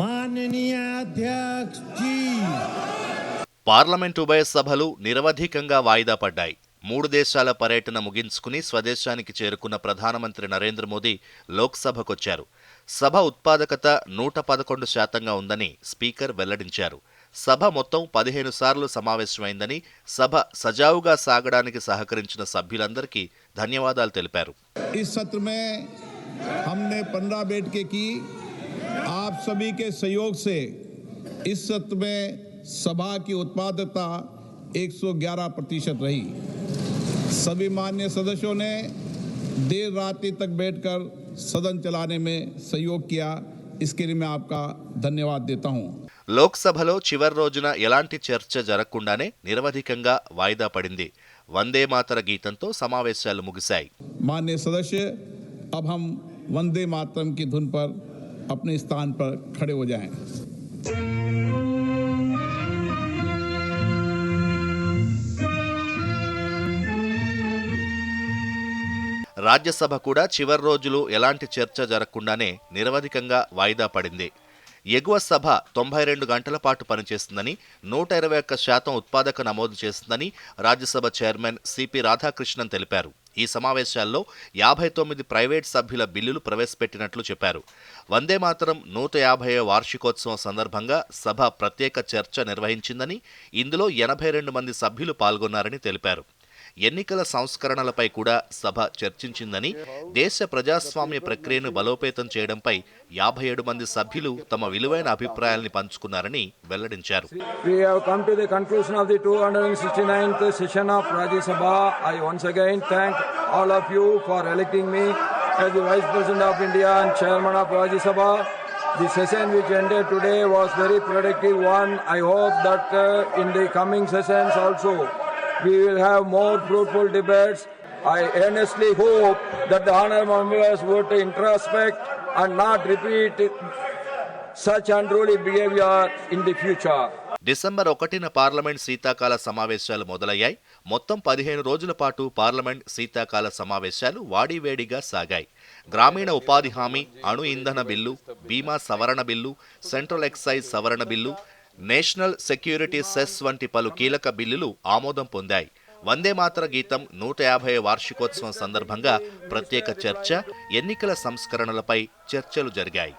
माननीय अध्यक्ष जी పార్లమెంట్ ఉభయ సభలు నిరవధికంగా వాయిదా పడ్డాయి మూడు దేశాల పర్యటన ముగించుకుని స్వదేశానికి చేరుకున్న ప్రధానమంత్రి నరేంద్ర మోదీ లోక్సభకొచ్చారు సభ ఉత్పాదకత నూట పదకొండు శాతంగా ఉందని స్పీకర్ వెల్లడించారు సభ మొత్తం పదిహేను సార్లు సమావేశమైందని సభ సజావుగా సాగడానికి సహకరించిన సభ్యులందరికీ ధన్యవాదాలు తెలిపారు इस सत्र में हमने पंद्रह बैठकें की आप सभी के सहयोग से इस सत्र में सभा की उत्पादकता 111 प्रतिशत रही सभी मान्य सदस्यों ने देर रात्रि तक बैठकर सदन चलाने में सहयोग किया इसके लिए मैं आपका धन्यवाद देता हूं లోక్సభలో చివరి రోజున ఎలాంటి చర్చ జరగకుండానే నిరవధికంగా వాయిదా పడింది వందే మాతర గీతంతో సమావేశాలు ముగిశాయి मान्य सदस्य अब हम वंदे मातरम की धुन पर अपने स्थान पर खड़े हो जाएं। రాజ్యసభ కూడా చివరి రోజులు ఎలాంటి చర్చ జరగకుండానే నిరవధికంగా వాయిదా పడింది ఎగువ సభ తొంభై రెండు గంటల పాటు పనిచేస్తుందని నూట ఇరవై ఒక్క శాతం ఉత్పాదక నమోదు చేస్తుందని రాజ్యసభ చైర్మన్ సిపి రాధాకృష్ణన్ తెలిపారు ఈ సమావేశాల్లో యాభై తొమ్మిది ప్రైవేట్ సభ్యుల బిల్లులు ప్రవేశపెట్టినట్లు చెప్పారు. వందే మాతరం నూట యాభై వార్షికోత్సవం సందర్భంగా సభ ప్రత్యేక చర్చ నిర్వహించిందని ఇందులో ఎనభై రెండు మంది సభ్యులు పాల్గొన్నారని తెలిపారు. ఎన్నికల సంస్కరణలపై కూడా సభ చర్చించిందని దేశ ప్రజాస్వామ్య ప్రక్రియను బలోపేతం చేయడంపై యాభై ఏడు మంది సభ్యులు తమ విలువైన అభిప్రాయాల్ని పంచుకున్నారని వెల్లడించారు. The session which ended today was very productive one. I hope that uh, in the coming sessions also we will have more fruitful debates. I earnestly hope that the honorable members would introspect and not repeat such unruly behavior in the future. December ఒకటిన parliament శీతాకాల సమావేశాలు మొదలయ్యాయి మొత్తం పదిహేను రోజుల పాటు parliament శీతాకాల సమావేశాలు వాడివేడిగా సాగాయి గ్రామీణ ఉపాధి హామీ అణు ఇంధన బిల్లు బీమా సవరణ బిల్లు సెంట్రల్ ఎక్సైజ్ సవరణ బిల్లు నేషనల్ సెక్యూరిటీ సెస్ వంటి పలు కీలక బిల్లులు ఆమోదం పొందాయి. వందే మాతర గీతం నూట యాభై వార్షికోత్సవం సందర్భంగా ప్రత్యేక చర్చ ఎన్నికల సంస్కరణలపై చర్చలు జరిగాయి.